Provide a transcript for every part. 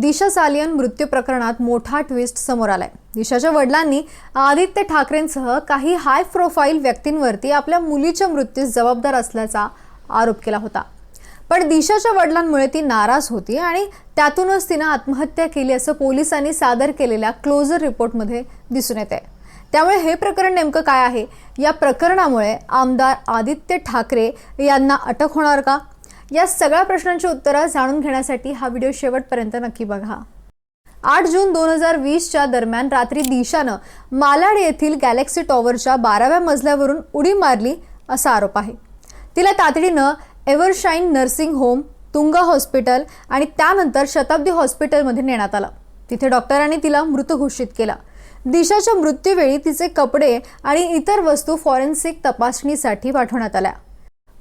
दिशा सालियन मृत्यू प्रकरणात मोठा ट्विस्ट समोर आलाय. दिशाच्या वडिलांनी आदित्य ठाकरेंसह काही हाय प्रोफाईल व्यक्तींवरती आपल्या मुलीच्या मृत्यूस जबाबदार असल्याचा आरोप केला होता. पण दिशाच्या वडिलांमुळे ती नाराज होती आणि त्यातूनच तिनं आत्महत्या केली असं पोलिसांनी सादर केलेल्या क्लोजर रिपोर्टमध्ये दिसून येते त्यामुळे हे प्रकरण नेमकं काय आहे? या प्रकरणामुळे आमदार आदित्य ठाकरे यांना अटक होणार का? या सगळ्या प्रश्नांची उत्तरं जाणून घेण्यासाठी हा व्हिडिओ शेवटपर्यंत नक्की बघा. आठ जून दोन हजार वीसच्या दरम्यान रात्री दिशानं मालाड येथील गॅलेक्सी टॉवरच्या बाराव्या मजल्यावरून उडी मारली असा आरोप आहे. तिला तातडीनं Evershine nursing home Tunga hospital आणि त्यानंतर शताब्दी हॉस्पिटलमध्ये नेण्यात आलं. तिथे डॉक्टरांनी तिला मृत घोषित केला. दिशाच्या मृत्यूवेळी तिचे कपडे आणि इतर वस्तू फॉरेन्सिक तपासणीसाठी पाठवण्यात आल्या.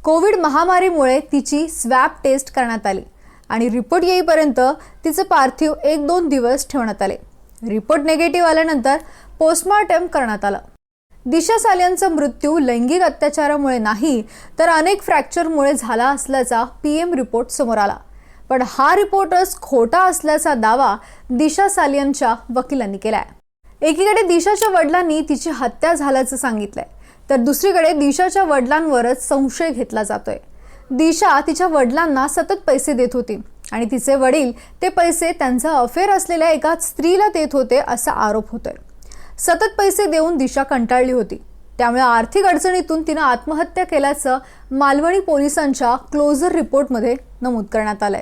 कोविड महामारीमुळे तिची स्वॅब टेस्ट करण्यात आली आणि रिपोर्ट येईपर्यंत तिचं पार्थिव एक दोन दिवस ठेवण्यात आले. रिपोर्ट निगेटिव्ह आल्यानंतर पोस्टमॉर्टम करण्यात आलं. दिशा सालियांचा मृत्यू लैंगिक अत्याचारामुळे नाही तर अनेक फ्रॅक्चरमुळे झाला असल्याचा पी एम रिपोर्ट समोर आला. पण हा रिपोर्टच खोटा असल्याचा दावा दिशा सालियनच्या वकिलांनी केलाय. एकीकडे दिशाच्या वडिलांनी तिची हत्या झाल्याचं सांगितलंय. तर दुसरीकडे दिशाच्या वडिलांवरच संशय घेतला जातोय. दिशा तिच्या वडिलांना सतत पैसे देत होती आणि तिचे वडील ते पैसे त्यांचा अफेअर असलेल्या एका स्त्रीला देत होते असा आरोप होतोय. सतत पैसे देऊन दिशा कंटाळली होती. त्यामुळे आर्थिक अडचणीतून तिनं आत्महत्या केल्याचं मालवणी पोलिसांच्या क्लोजर रिपोर्टमध्ये नमूद करण्यात आलंय.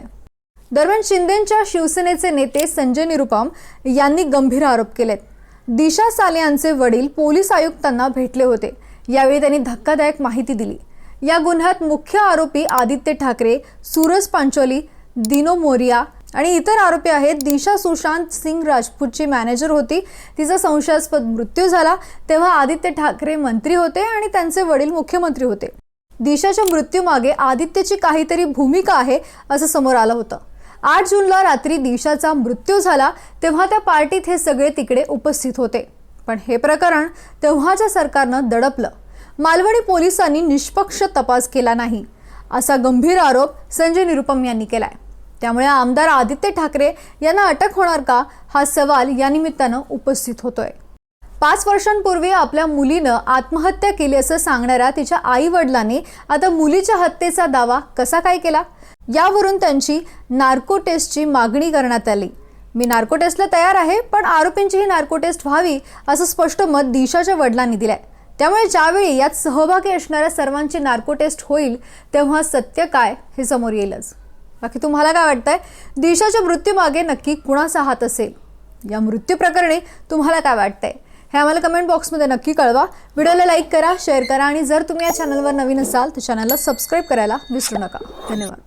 दरम्यान शिंदेच्या शिवसेनेचे नेते संजय निरुपम यांनी गंभीर आरोप केलेत. दिशा साले यांचे वडील पोलीस आयुक्तांना भेटले होते. यावेळी त्यांनी धक्कादायक माहिती दिली. या गुन्ह्यात मुख्य आरोपी आदित्य ठाकरे सूरज पांचोली दिनो मोरिया आणि इतर आरोपी आहेत. दिशा सुशांत सिंग राजपूतची मॅनेजर होती. तिचा संशयास्पद मृत्यू झाला. तेव्हा आदित्य ठाकरे मंत्री होते आणि त्यांचे वडील मुख्यमंत्री होते. दिशाच्या मृत्यूमागे आदित्यची काहीतरी भूमिका आहे असं समोर आलं होतं. आठ जूनला रात्री दिशाचा मृत्यू झाला. तेव्हा त्या पार्टीत हे सगळे तिकडे उपस्थित होते. पण हे प्रकरण तेव्हाच्या सरकारनं दडपलं. मालवणी पोलिसांनी निष्पक्ष तपास केला नाही असा गंभीर आरोप संजय निरुपम यांनी केलाय. त्यामुळे आमदार आदित्य ठाकरे यांना अटक होणार का हा सवाल या निमित्तानं उपस्थित होतोय. पाच वर्षांपूर्वी आपल्या मुलीनं आत्महत्या केली असं सांगणाऱ्या तिच्या आई वडिलांनी आता मुलीच्या हत्येचा दावा कसा काय केला? यावरून त्यांची नार्को टेस्टची मागणी करण्यात आली. मी नार्को टेस्टला तयार आहे पण आरोपींची ही नार्को टेस्ट व्हावी असं स्पष्ट मत दिशाच्या वडिलांनी दिलंय. त्यामुळे ज्यावेळी यात सहभागी असणाऱ्या सर्वांची नार्को टेस्ट होईल तेव्हा सत्य काय हे समोर येईलच. बाकी तुम्हाला काय वाटतंय? दिशाच्या मृत्यूमागे नक्की कुणाचा हात असेल? या मृत्यू प्रकरणी तुम्हाला काय वाटतंय? हे आम्हाला कमेंट बॉक्समध्ये नक्की कळवा. व्हिडिओला लाईक करा शेअर करा आणि जर तुम्ही या चॅनलवर नवीन असाल तर चॅनलला सबस्क्राईब करायला विसरू नका. धन्यवाद.